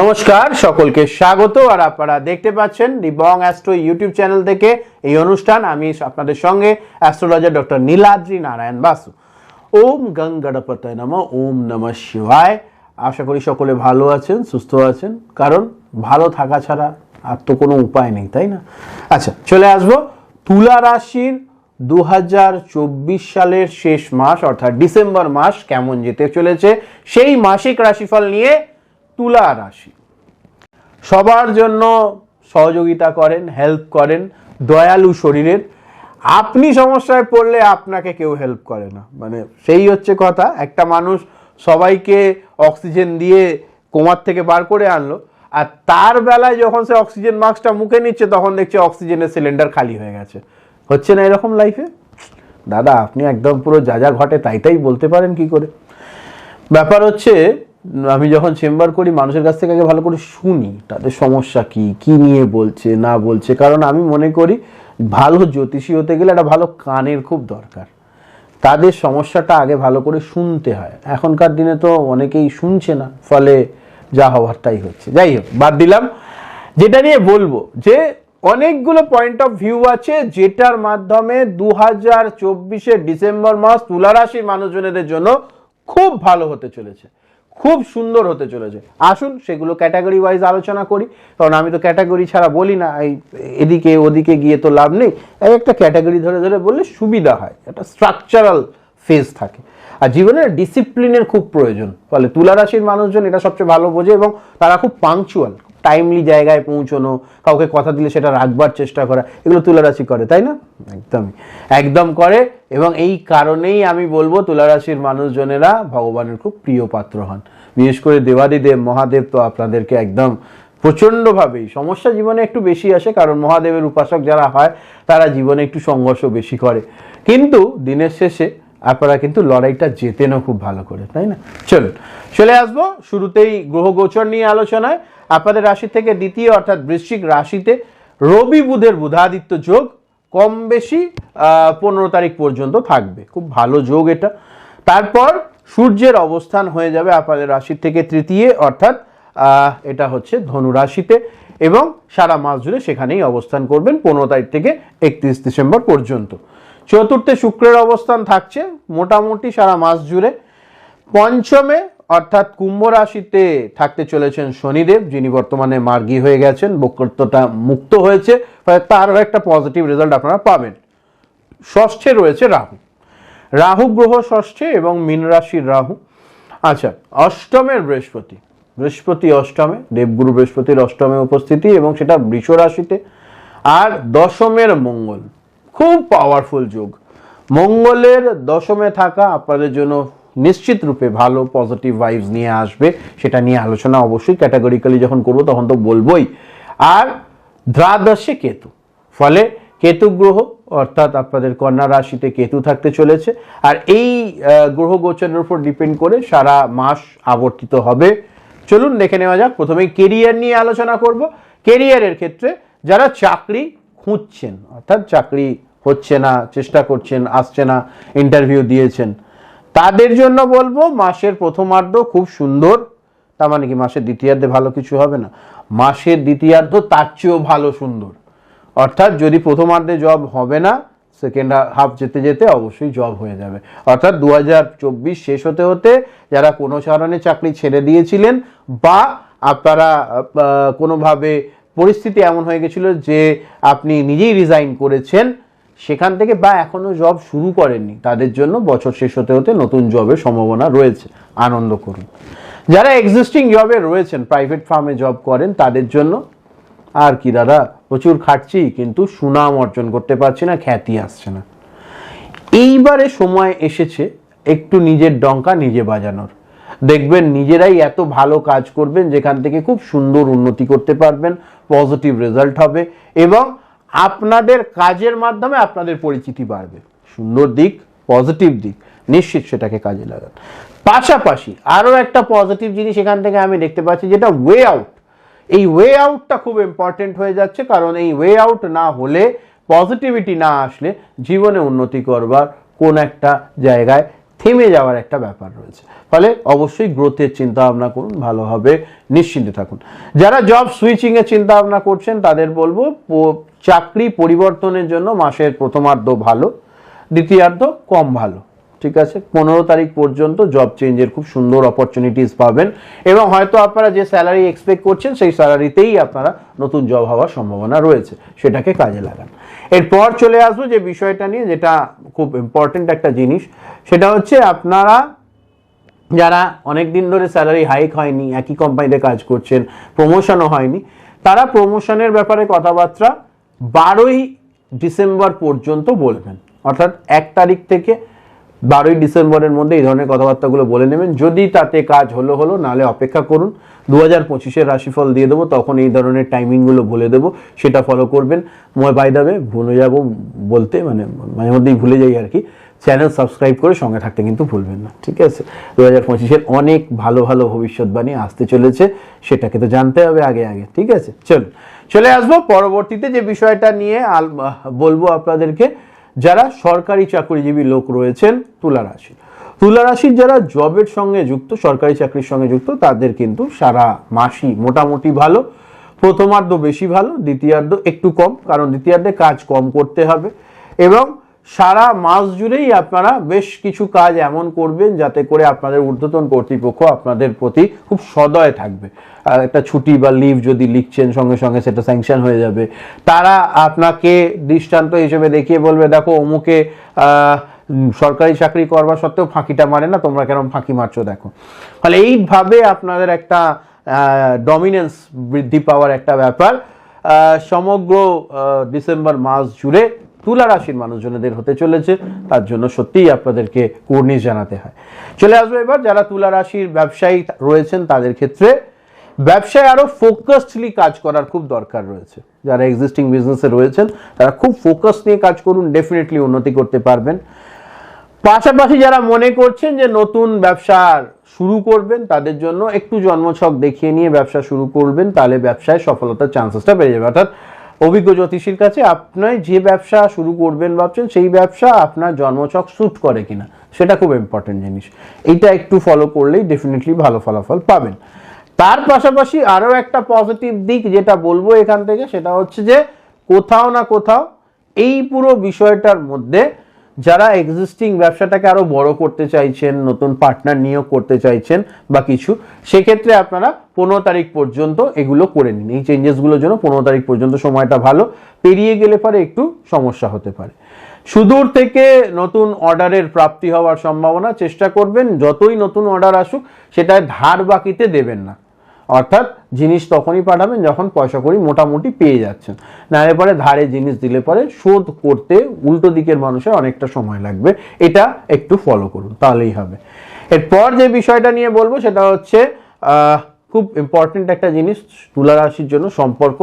নমস্কার, সকলকে স্বাগত। আর আপনারা দেখতে পাচ্ছেন বং অ্যাস্ট্রো ইউটিউব চ্যানেল থেকে এই অনুষ্ঠান। আমি আপনাদের সঙ্গে অ্যাস্ট্রোলজার ডক্টর নীলাদ্রি নারায়ণ বাসু। ওম গং গণপতয় নম, ওম নম শিবায়। আশা করি সকলে ভালো আছেন, সুস্থ আছেন। কারণ ভালো থাকা ছাড়া আর তো কোনো উপায় নেই, তাই না? আচ্ছা চলে আসব। তুলা রাশির দু হাজার চব্বিশ সালের শেষ মাস, অর্থাৎ ডিসেম্বর মাস কেমন যেতে চলেছে, সেই মাসিক রাশিফল নিয়ে তুলা রাশি। সবার জন্য সহযোগিতা করেন হেল্প করেন, দয়ালু শরীরের। আপনি সমস্যায় পড়লে আপনাকে কেউ হেল্প করে না। মানে সেই হচ্ছে কথা, একটা মানুষ সবাইকে অক্সিজেন দিয়ে কোমার থেকে বার করে আনলো, আর তার বেলায় যখন সে অক্সিজেন মাস্কটা মুখে নিচ্ছে, তখন দেখছে অক্সিজেনের সিলিন্ডার খালি হয়ে গেছে। হচ্ছে না এরকম লাইফে দাদা, আপনি একদম পুরো যা যা ঘটে তাই তাই বলতে পারেন কি করে? ব্যাপার হচ্ছে আমি যখন চেম্বার করি, মানুষের কাছ থেকে আগে ভালো করে শুনি, তাদের সমস্যা কি কি নিয়ে বলছে, না বলছে। কারণ আমি মনে করি, ভালো জ্যোতিষী হতে গেলে একটা ভালো কানের খুব দরকার। তাদের সমস্যাটা আগে ভালো করে শুনতে হয়। এখনকার দিনে তো অনেকেই শুনছে না, ফলে যা হওয়ার তাই হচ্ছে। যাই হোক, বাদ দিলাম। যেটা নিয়ে বলব, যে অনেকগুলো পয়েন্ট অফ ভিউ আছে, যেটার মাধ্যমে দু হাজার চব্বিশের ডিসেম্বর মাস তুলা রাশির মানুষজনেদের জন্য খুব ভালো হতে চলেছে। খুব সুন্দর হতে চলেছে। আসুন, সেগুলো ক্যাটাগরি ওয়াইজ আলোচনা করি। কারণ আমি তো ক্যাটাগরি ছাড়া বলি না, এই এদিকে ওদিকে গিয়ে তো লাভ নেই। এক একটা ক্যাটাগরি ধরে ধরে বললে সুবিধা হয়, একটা স্ট্রাকচারাল ফেজ থাকে। আর জীবনের ডিসিপ্লিনের খুব প্রয়োজন। ফলে তুলা রাশির মানুষজন এটা সবচেয়ে ভালো বোঝে এবং তারা খুব পাংচুয়াল টাইমলি জায়গায় পৌঁছানো, কাউকে কথা দিলে সেটা রাখবার চেষ্টা করা, এগুলো তুলারাশি করে, তাই না? একদমই। একদম করে এবং এই কারণেই আমি বলব তুলারাশির মানুষজনেরা ভগবানের খুব প্রিয় পাত্র হন। বিশেষ করে দেবাদিদেব, মহাদেব তো আপনাদেরকে একদম প্রচণ্ডভাবেই, সমস্যা জীবনে একটু বেশি আসে, কারণ মহাদেবের উপাসক যারা হয়, তারা জীবনে একটু সংঘর্ষ বেশি করে। কিন্তু দিনের শেষে আপনারা কিন্তু লড়াইটা জেতেনও খুব ভালো করে, তাই না? চলুন, চলে আসব শুরুতেই গ্রহ গোচর নিয়ে আলোচনায়। আপনাদের রাশি থেকে দ্বিতীয় অর্থাৎ বৃশ্চিক রাশিতে রবি বুধের বুধাদিত্য যোগ কম বেশি পনেরো তারিখ পর্যন্ত থাকবে। খুব ভালো যোগ এটা। তারপর সূর্যের অবস্থান হয়ে যাবে আপনাদের রাশি থেকে তৃতীয় অর্থাৎ এটা হচ্ছে ধনু রাশিতে এবং সারা মাস জুড়ে সেখানেই অবস্থান করবেন পনেরো তারিখ থেকে একত্রিশ ডিসেম্বর পর্যন্ত। চতুর্থে শুক্রের অবস্থান থাকছে মোটামুটি সারা মাস জুড়ে। পঞ্চমে অর্থাৎ কুম্ভ রাশিতে থাকতে চলেছেন শনিদেব, যিনি বর্তমানে মার্গী হয়ে গেছেন, বক্রত্বটা মুক্ত হয়েছে তারও একটা পজিটিভ রেজাল্ট আপনারা পাবেন। ষষ্ঠে রয়েছে রাহু। রাহু গ্রহ ষষ্ঠে এবং মীন রাশির রাহু। আচ্ছা অষ্টমের বৃহস্পতি। বৃহস্পতি অষ্টমে, দেবগুরু বৃহস্পতির অষ্টমে উপস্থিতি এবং সেটা বৃষ রাশিতে। আর দশমের মঙ্গল। খুব পাওয়ারফুল যোগ। মঙ্গলের দশমে থাকা আপনাদের জন্য নিশ্চিত রূপে ভালো পজিটিভ ভাইবস নিয়ে আসবে, সেটা নিয়ে আলোচনা অবশ্যই ক্যাটাগরিক্যালি যখন করব তখন তো বলবোই। আর দ্বাদশে কেতু, ফলে কেতু গ্রহ, অর্থাৎ আপনাদের কন্যা রাশিতে কেতু থাকতে চলেছে, আর এই গ্রহ গোচরের উপর ডিপেন্ড করে সারা মাস আবর্তিত হবে। চলুন দেখে নেওয়া যাক, প্রথমে কেরিয়ার নিয়ে আলোচনা করব। কেরিয়ারের ক্ষেত্রে যারা চাকরি খুঁজছেন, অর্থাৎ চাকরি হচ্ছে না, চেষ্টা করছেন, আসছে না ইন্টারভিউ দিয়েছেন তাদের জন্য বলব, মাসের প্রথমার্ধ খুব সুন্দর। তার মানে কি, মাসের দ্বিতীয়ার্ধে ভালো কিছু হবে না। মাসের দ্বিতীয়ার্ধ তার চেয়েও ভালো সুন্দর। অর্থাৎ যদি প্রথমার্ধে জব হবে না সেকেন্ড হাফ যেতে যেতে অবশ্যই জব হয়ে যাবে। অর্থাৎ দু হাজার চব্বিশ শেষ হতে হতে যারা কোনো কারণে চাকরি ছেড়ে দিয়েছিলেন বা আপনারা কোনোভাবে পরিস্থিতি এমন হয়ে গেছিল যে আপনি নিজেই রিজাইন করেছেন সেখান থেকে বা এখনও জব শুরু করেননি। তাদের জন্য বছর শেষ হতে হতে নতুন জবের সম্ভাবনা রয়েছে। আনন্দ করুন। যারা এক্সিস্টিং জবে রয়েছেন প্রাইভেট ফার্মে জব করেন, তাদের জন্য আর কি দাদা, প্রচুর খাটছি, কিন্তু সুনাম অর্জন করতে পারছি না, খ্যাতি আসছে না। এইবারে সময় এসেছে একটু নিজের ডঙ্কা নিজে বাজানোর। দেখবেন নিজেরাই এত ভালো কাজ করবেন, যেখান থেকে খুব সুন্দর উন্নতি করতে পারবেন পজিটিভ রেজাল্ট হবে এবং আপনাদের কাজের মাধ্যমে আপনাদের পরিচিতি বাড়বে। সুন্দর দিক, পজিটিভ দিক, নিশ্চিত সেটাকে কাজে লাগান। পাশাপাশি আরও একটা পজিটিভ জিনিস এখান থেকে আমি দেখতে পাচ্ছি, যেটা ওয়ে আউট এই ওয়ে আউটটা খুব ইম্পর্টেন্ট হয়ে যাচ্ছে, কারণ এই ওয়ে আউট না হলে পজিটিভিটি না আসলে জীবনে উন্নতি করবার কোন একটা জায়গায় থেমে যাওয়ার একটা ব্যাপার রয়েছে। ফলে অবশ্যই গ্রোথের চিন্তা ভাবনা করুন, ভালো হবে, নিশ্চিন্তে থাকুন। যারা জব সুইচিংয়ের চিন্তা ভাবনা করছেন, তাদের বলব চাকরি পরিবর্তনের জন্য মাসের প্রথমার্ধ ভালো, দ্বিতীয়ার্ধ কম ভালো। ঠিক আছে? পনেরো তারিখ পর্যন্ত জব চেঞ্জের খুব সুন্দর অপরচুনিটিস পাবেন এবং হয়তো আপনারা যে স্যালারি এক্সপেক্ট করছেন, সেই স্যালারিতেই আপনারা নতুন জব হওয়ার সম্ভাবনা রয়েছে। সেটাকে কাজে লাগান। এরপর চলে আসব যে বিষয়টা নিয়ে, যেটা খুব ইম্পর্টেন্ট একটা জিনিস। সেটা হচ্ছে আপনারা যারা অনেক দিন ধরে স্যালারি হাইক হয়নি, একই কোম্পানিতে কাজ করছেন প্রমোশনও হয়নি, তারা প্রমোশনের ব্যাপারে কথাবার্তা বারোই ডিসেম্বর পর্যন্ত বলবেন। অর্থাৎ এক তারিখ থেকে বারোই ডিসেম্বরের মধ্যে এই ধরনের কথাবার্তাগুলো বলে নেবেন। যদি তাতে কাজ হলো হলো নালে অপেক্ষা করুন। দু হাজার পঁচিশের রাশিফল দিয়ে দেবো, তখন এই ধরনের টাইমিংগুলো বলে দেবো, সেটা ফলো করবেন। মই বাই দাবে ভুলে যাব বলতে মানে মাঝে মধ্যেই ভুলে যাই আর কি। চ্যানেল সাবস্ক্রাইব করে সঙ্গে থাকতে কিন্তু ভুলবেন না, ঠিক আছে? দু হাজার পঁচিশের অনেক ভালো ভালো ভবিষ্যৎবাণী আসতে চলেছে, সেটাকে তো জানতে হবে আগে আগে, ঠিক আছে? চলুন। চলে আসব। পরবর্তীতে যে বিষয়টা নিয়ে বলব আপনাদেরকে, যারা সরকারি চাকরিজীবী লোক রয়েছেন, তুলা রাশি। তুলা রাশির যারা জবের সঙ্গে যুক্ত, সরকারি চাকরির সঙ্গে যুক্ত, তাদের কিন্তু সারা মাসি মোটামুটি ভালো। প্রথমার্ধ বেশি ভালো, দ্বিতীয়ার্ধ একটু কম, কারণ দ্বিতীয়ার্ধে কাজ কম করতে হবে। এবং সারা মাস জুড়েই আপনারা বেশ কিছু কাজ এমন করবেন যাতে করে আপনাদের ঊর্ধ্বতন কর্তৃপক্ষ আপনাদের প্রতি খুব সদয় থাকবে। একটা ছুটি বা লিভ যদি লিখছেন সঙ্গে সঙ্গে সেটা স্যাংশন হয়ে যাবে। তারা আপনাকে দৃষ্টান্ত হিসেবে দেখিয়ে বলবে, দেখো, অমুকে সরকারি চাকরি করবার সত্ত্বেও ফাঁকিটা মারে না, তোমরা কেন ফাঁকি মারছো দেখো। ফলে এইভাবে আপনাদের একটা ডমিনেন্স বৃদ্ধি পাওয়ার একটা ব্যাপার সমগ্র ডিসেম্বর মাস জুড়ে তুলা রাশির মানুষজনদের হতে চলেছে, তার জন্য সত্যিই আপনাদেরকে কুর্নিশ জানাতে হয়। চলে আসব এবার, যারা তুলা রাশির ব্যবসায়ী রয়েছেন, তাদের ক্ষেত্রে ব্যবসায় আরও ফোকাসডলি কাজ করার খুব দরকার রয়েছে। যারা এক্সিস্টিং বিজনেসে রয়েছেন, তারা খুব ফোকাস নিয়ে কাজ করুন ডেফিনেটলি উন্নতি করতে পারবেন। পাশাপাশি যারা মনে করছেন যে নতুন ব্যবসা শুরু করবেন, তাদের জন্য একটু জন্মছক দেখিয়ে নিয়ে ব্যবসা শুরু করবেন, তাহলে ব্যবসায় সফলতার চান্সেসটা বেড়ে যাবে। অর্থাৎ অভিজ্ঞ জ্যোতিষীর কাছে আপনার যে ব্যবসা শুরু করবেন ভাবছেন, সেই ব্যবসা আপনার জন্মচক স্যুট করে কিনা। সেটা খুব ইম্পর্টেন্ট জিনিস। এটা একটু ফলো করলেই ডেফিনেটলি ভালো ফলাফল পাবেন। তার পাশাপাশি আরও একটা পজিটিভ দিক যেটা বলব এখান থেকে, সেটা হচ্ছে যে কোথাও না কোথাও এই পুরো বিষয়টার মধ্যে যারা এক্সিস্টিং ব্যবসাটাকে আরও বড় করতে চাইছেন, নতুন পার্টনার নিয়োগ করতে চাইছেন বা কিছু, সেক্ষেত্রে আপনারা পনেরো তারিখ পর্যন্ত এগুলো করে নিন। এই চেঞ্জেসগুলোর জন্য পনেরো তারিখ পর্যন্ত সময়টা ভালো। পেরিয়ে গেলে পরে একটু সমস্যা হতে পারে। সুদূর থেকে নতুন অর্ডারের প্রাপ্তি হওয়ার সম্ভাবনা, চেষ্টা করবেন। যতই নতুন অর্ডার আসুক সেটা ধার বাকিতে দেবেন না। অর্থাৎ জিনিস তখনই পাঠাবেন যখন পয়সা করি মোটামুটি পেয়ে যাচ্ছেন। নাহলে পরে ধারে জিনিস দিলে পরে শোধ করতে উল্টো দিকের মানুষের অনেকটা সময় লাগবে। এটা একটু ফলো করুন, তাহলেই হবে। এরপর যে বিষয়টা নিয়ে বলব সেটা হচ্ছে খুব ইম্পর্টেন্ট একটা জিনিস, তুলা রাশির জন্য সম্পর্ক।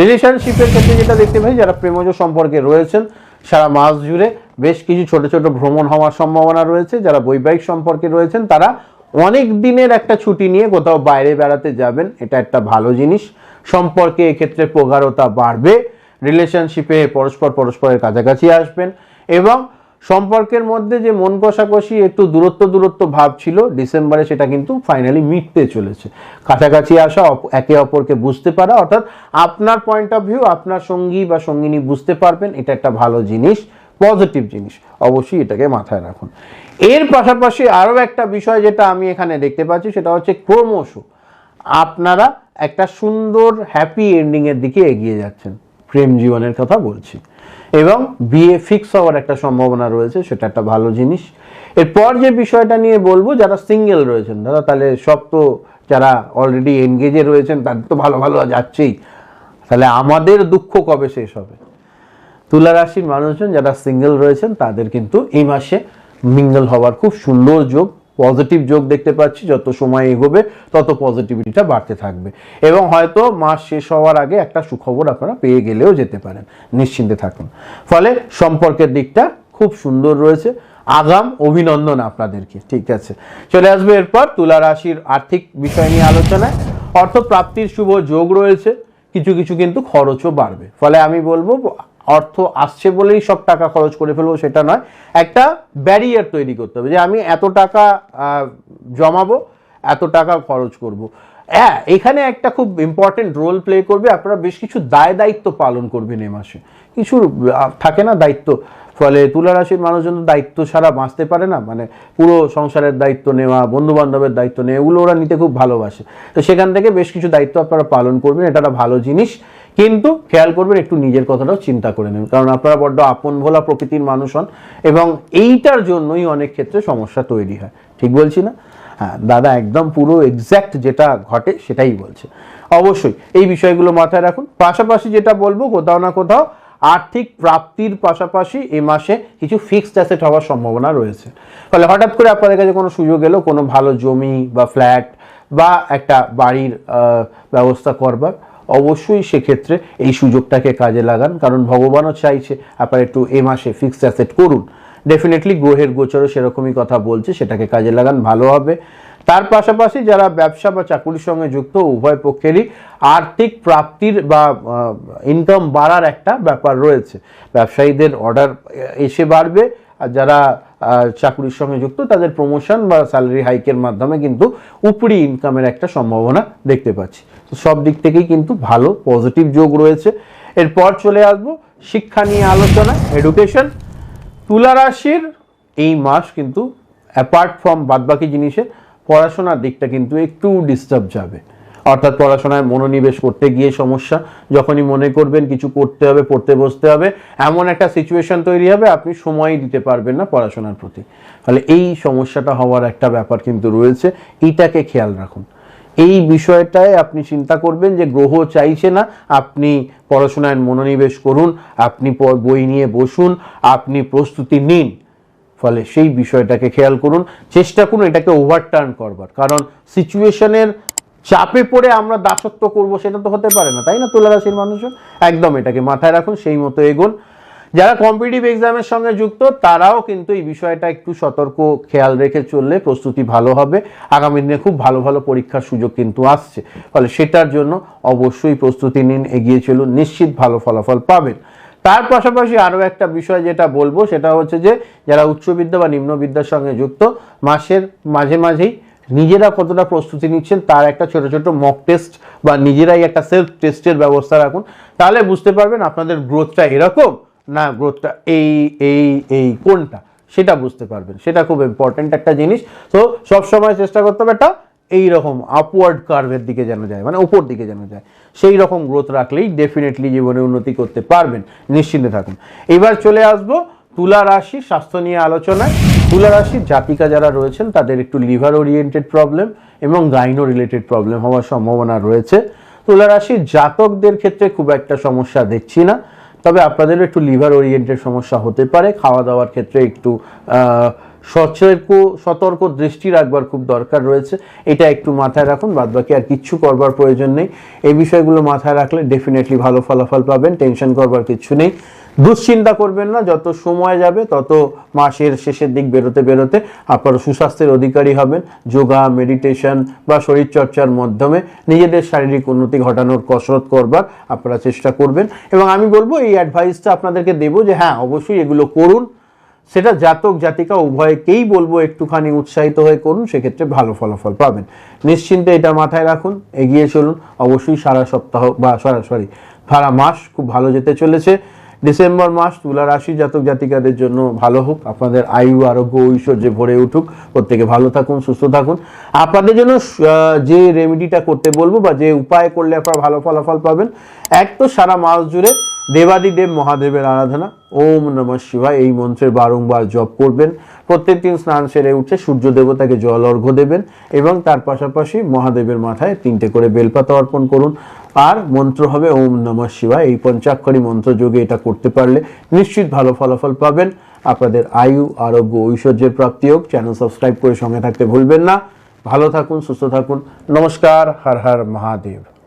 রিলেশনশিপের ক্ষেত্রে যেটা দেখতে পাই, যারা প্রেমজ সম্পর্কে রয়েছেন, সারা মাস জুড়ে বেশ কিছু ছোট ছোট ভ্রমণ হওয়ার সম্ভাবনা রয়েছে। যারা বৈবাহিক সম্পর্কে রয়েছেন, তারা অনেক দিনের একটা ছুটি নিয়ে কোথাও বাইরে বেড়াতে যাবেন, এটা একটা ভালো জিনিস। সম্পর্কে এক্ষেত্রে প্রগাঢ়তা বাড়বে রিলেশনশিপে পরস্পর পরস্পরের কাছাকাছি আসবেন এবং সম্পর্কের মধ্যে যে মন কষাকষি, একটু দূরত্ব দূরত্ব ভাব ছিল, ডিসেম্বরে সেটা কিন্তু ফাইনালি মিটতে চলেছে। কাছাকাছি আসা একে অপরকে বুঝতে পারা, অর্থাৎ আপনার পয়েন্ট অফ ভিউ আপনার সঙ্গী বা সঙ্গিনী বুঝতে পারবেন, এটা একটা ভালো জিনিস। পজিটিভ জিনিস, অবশ্যই এটাকে মাথায় রাখুন। এর পাশাপাশি আরও একটা বিষয় যেটা আমি এখানে দেখতে পাচ্ছি, সেটা হচ্ছে ক্রমশ আপনারা একটা সুন্দর হ্যাপি এন্ডিংয়ের দিকে এগিয়ে যাচ্ছেন। প্রেম জীবনের কথা বলছি। এবং বিয়ে ফিক্স হওয়ার একটা সম্ভাবনা রয়েছে, সেটা একটা ভালো জিনিস। এরপর যে বিষয়টা নিয়ে বলব, যারা সিঙ্গেল রয়েছেন, দাদা, তাহলে সব তো যারা অলরেডি এনগেজে রয়েছেন, তাদের তো ভালো ভালো যাচ্ছেই। তাহলে আমাদের দুঃখ কবে শেষ হবে? তুলা রাশির মানুষজন যারা সিঙ্গেল রয়েছেন, তাদের কিন্তু এই মাসে মিঙ্গল হওয়ার খুব সুন্দর যোগ, পজিটিভ যোগ দেখতে পাচ্ছি। যত সময় এগোবে, তত পজিটিভিটিটা বাড়তে থাকবে। এবং হয়তো মাস শেষ হওয়ার আগে একটা সুখবর আপনারা পেয়ে গেলেও যেতে পারেন। নিশ্চিন্তে থাকুন। ফলে সম্পর্কের দিকটা খুব সুন্দর রয়েছে। আগাম অভিনন্দন আপনাদেরকে। ঠিক আছে। চলে আসবে এরপর তুলা রাশির আর্থিক বিষয় নিয়ে আলোচনায়। অর্থ প্রাপ্তির শুভ যোগ রয়েছে। কিছু কিছু কিন্তু খরচও বাড়বে। ফলে আমি বলব অর্থ আসছে বলেই সব টাকা খরচ করে ফেলব, সেটা নয়। একটা ব্যারিয়ার তৈরি করতে হবে যে আমি এত টাকা জমাবো, এত টাকা খরচ করব। হ্যাঁ এখানে একটা খুব ইম্পর্টেন্ট রোল প্লে করবে। আপনারা বেশ কিছু দায় দায়িত্ব পালন করবেন এ মাসে। কিছু থাকে না দায়িত্ব? ফলে তুলা রাশির মানুষজন দায়িত্ব ছাড়া বাঁচতে পারে না। মানে পুরো সংসারের দায়িত্ব নেওয়া বন্ধু বান্ধবের দায়িত্ব নেওয়া, এগুলো ওরা নিতে খুব ভালোবাসে। তো সেখান থেকে বেশ কিছু দায়িত্ব আপনারা পালন করবেন। এটা একটা ভালো জিনিস। কিন্তু খেয়াল করবেন, একটু নিজের কথাটাও চিন্তা করে নেবেন। কারণ আপনারা বড্ড আপন ভোলা প্রকৃতির মানুষ হন এবং এইটার জন্যই অনেক ক্ষেত্রে সমস্যা তৈরি হয়। ঠিক বলছি না? হ্যাঁ দাদা একদম পুরো এক্স্যাক্ট যেটা ঘটে সেটাই বলছে। অবশ্যই এই বিষয়গুলো মাথায় রাখুন। পাশাপাশি যেটা বলব, কোথাও না কোথাও আর্থিক প্রাপ্তির পাশাপাশি এ মাসে কিছু ফিক্সড অ্যাসেট হওয়ার সম্ভাবনা রয়েছে। ফলে হঠাৎ করে আপনাদের কাছে কোনো সুযোগ এলো, কোনো ভালো জমি বা ফ্ল্যাট বা একটা বাড়ির ব্যবস্থা করবার? অবশ্যই সেক্ষেত্রে এই সুযোগটাকে কাজে লাগান, কারণ ভগবানও চাইছে আপনার একটু এ মাসে ফিক্সড অ্যাসেট করুন। ডেফিনেটলি গ্রহের গোচরও সেরকমই কথা বলছে, সেটাকে কাজে লাগান, ভালো হবে। তার পাশাপাশি যারা ব্যবসা বা চাকুরির সঙ্গে যুক্ত, উভয় পক্ষেরই আর্থিক প্রাপ্তির বা ইনকাম বাড়ার একটা ব্যাপার রয়েছে। ব্যবসায়ীদের অর্ডার এসে বাড়বে, আর যারা চাকুরির সঙ্গে যুক্ত, তাদের প্রমোশন বা স্যালারি হাইকের মাধ্যমে কিন্তু উপরি ইনকামের একটা সম্ভাবনা দেখতে পাচ্ছি। তো সব দিক থেকেই কিন্তু ভালো পজিটিভ যোগ রয়েছে। এরপর চলে আসব শিক্ষা নিয়ে আলোচনা এডুকেশন তুলা রাশির এই মাস কিন্তু অ্যাপার্ট ফ্রম বাদবাকি জিনিসে পড়াশোনার দিকটা কিন্তু একটু ডিস্টার্ব যাবে। অর্থাৎ পড়াশোনায় মনোনিবেশ করতে গিয়ে সমস্যা, যখনই মনে করবেন কিছু করতে হবে, পড়তে বসতে হবে, এমন একটা সিচুয়েশন তৈরি হবে, আপনি সময়ই দিতে পারবেন না পড়াশোনার প্রতি। ফলে এই সমস্যাটা হওয়ার একটা ব্যাপার কিন্তু রয়েছে, এইটাকে খেয়াল রাখুন। এই বিষয়টায় আপনি চিন্তা করবেন যে গ্রহ চাইছে না, আপনি পড়াশোনায় মনোনিবেশ করুন, আপনি বই নিয়ে বসুন, আপনি প্রস্তুতি নিন। ফলে সেই বিষয়টাকে খেয়াল করুন, চেষ্টা করুন এটাকে ওভারটার্ন করবার। কারণ সিচুয়েশনের চাপে পড়ে আমরা দাসত্ব করব সেটা তো হতে পারে না, তাই না? তুলা রাশির মানুষজন একদম এটাকে মাথায় রাখুন, সেই মতো এগোন। যারা কম্পিটিটিভ এক্সামের সঙ্গে যুক্ত, তারাও কিন্তু এই বিষয়টা একটু সতর্ক খেয়াল রেখে চললে প্রস্তুতি ভালো হবে। আগামী দিনে খুব ভালো ভালো পরীক্ষার সুযোগ কিন্তু আসছে। ফলে সেটার জন্য অবশ্যই প্রস্তুতি নিন, এগিয়ে চলুন, নিশ্চিত ভালো ফলাফল পাবেন। তার পাশাপাশি আরও একটা বিষয় যেটা বলব, সেটা হচ্ছে যে, যারা উচ্চবিদ্যা বা নিম্নবিদ্যার সঙ্গে যুক্ত, মাসের মাঝে মাঝেই নিজেরা কতটা প্রস্তুতি নিচ্ছেন তার একটা ছোট ছোট মক টেস্ট বা নিজেরাই একটা সেলফ টেস্টের ব্যবস্থা রাখুন। তাহলে বুঝতে পারবেন আপনাদের গ্রোথটা এরকম না গ্রোথটা এই এই এই কোনটা, সেটা বুঝতে পারবেন। সেটা খুব ইম্পর্ট্যান্ট একটা জিনিস। তো সবসময় চেষ্টা করতে হবে একটা এইরকম আপওয়ার্ড কার্ভের দিকে যেন যায় মানে উপর দিকে যেন যায়। সেই রকম গ্রোথ রাখলেই ডেফিনেটলি জীবনে উন্নতি করতে পারবেন। নিশ্চিন্তে থাকুন। এবার চলে আসব তুলা রাশি স্বাস্থ্য নিয়ে আলোচনায়। তুলা রাশির জাতিকা যারা রয়েছেন, তাদের একটু লিভার ওরিয়েন্টেড প্রবলেম এবং গাইনো রিলেটেড প্রবলেম হওয়ার সম্ভাবনা রয়েছে। তুলা রাশির জাতকদের ক্ষেত্রে খুব একটা সমস্যা দেখছি না, তবে আপনাদেরও একটু লিভার ওরিয়েন্টেড সমস্যা হতে পারে। খাওয়া দাওয়ার ক্ষেত্রে একটু সতর্ক সতর্ক দৃষ্টি রাখবার খুব দরকার রয়েছে। এটা একটু মাথায় রাখুন বাদ বাকি আর কিচ্ছু করবার প্রয়োজন নেই। এই বিষয়গুলো মাথায় রাখলে ডেফিনেটলি ভালো ফলাফল পাবেন টেনশন করবার কিছু নেই। দুশ্চিন্তা করবেন না, যত সময় যাবে তত মাসের শেষের দিক বেরোতে বেরোতে আপনারা সুস্বাস্থ্যের অধিকারী হবেন। যোগা মেডিটেশন বা শরীরচর্চার মাধ্যমে নিজেদের শারীরিক উন্নতি ঘটানোর কসরত করবার আপনারা চেষ্টা করবেন। এবং আমি বলব, এই অ্যাডভাইসটা আপনাদেরকে দেবো যে হ্যাঁ অবশ্যই এগুলো করুন। সেটা জাতক, জাতিকা, উভয়কেই বলব একটুখানি উৎসাহিত হয়ে করুন, সেক্ষেত্রে ভালো ফলাফল পাবেন। নিশ্চিন্তে এটা মাথায় রাখুন, এগিয়ে চলুন। অবশ্যই সারা সপ্তাহ বা সরাসরি সারা মাস খুব ভালো যেতে চলেছে। ডিসেম্বর মাস তুলা রাশি জাতক, জাতিকাদের জন্য ভালো হোক। আপনাদের আয়ু, আরোগ্য, ঐশ্বর্যে ভরে উঠুক। প্রত্যেকে ভালো থাকুন, সুস্থ থাকুন। আপনাদের জন্য যে রেমেডিটা করতে বলব বা যে উপায় করলে আপনারা ভালো ফলাফল পাবেন, এক তো সারা মাস জুড়ে দেবাদিদেব মহাদেবের আরাধনা। ওম নমঃ শিবায়। এই মন্ত্রের বারংবার জপ করবেন। প্রত্যেক দিন স্নান সেরে উঠে সূর্য দেবতাকে জল অর্ঘ্য দেবেন এবং তার পাশাপাশি মহাদেবের মাথায় তিনটে করে বেলপাতা অর্পণ করুন। আর মন্ত্র হবে ওম নমঃ শিবায়। এই পঞ্চাক্ষরী মন্ত্র যোগে এটা করতে পারলে নিশ্চিত ভালো ফলাফল পাবেন। আপনাদের আয়ু, আরোগ্য, ঐশ্বর্যের প্রাপ্তি হোক। চ্যানেল সাবস্ক্রাইব করে সঙ্গে থাকতে ভুলবেন না। ভালো থাকুন, সুস্থ থাকুন। নমস্কার। হর হর মহাদেব।